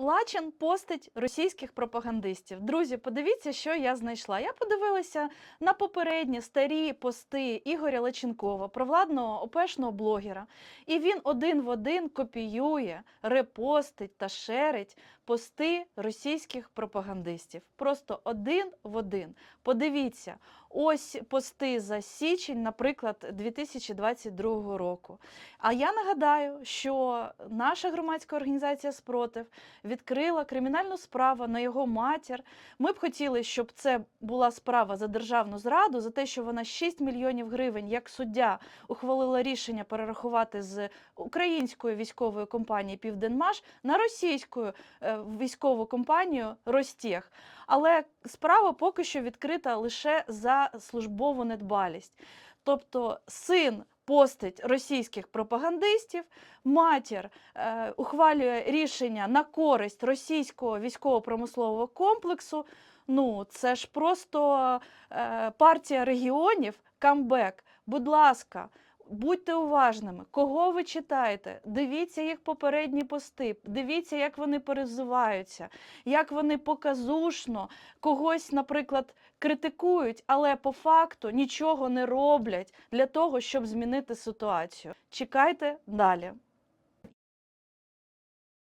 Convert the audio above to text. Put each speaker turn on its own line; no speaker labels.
Лачин постить російських пропагандистів. Друзі, подивіться, що я знайшла. Я подивилася на попередні старі пости Ігоря Лаченкова, провладного ОПшного блогера. І він один в один копіює, репостить та шерить пости російських пропагандистів. Просто один в один. Подивіться, ось пости за січень, наприклад, 2022 року. А я нагадаю, що наша громадська організація Спротив відкрила кримінальну справу на його матір. Ми б хотіли, щоб це була справа за державну зраду, за те, що вона 6 мільйонів гривень як суддя ухвалила рішення перерахувати з української військової компанії Південмаш на російську е, військову компанію Ростех. Але справа поки що відкрита лише за службову недбалість. Тобто син постить російських пропагандистів, матір е, ухвалює рішення на користь російського військово-промислового комплексу. Ну, це ж просто е, партія регіонів, камбек. Будь ласка, будьте уважними, кого ви читаєте. Дивіться їх попередні пости, дивіться, як вони перезуваються, як вони показушно когось, наприклад, критикують, але по факту нічого не роблять для того, щоб змінити ситуацію. Чекайте далі.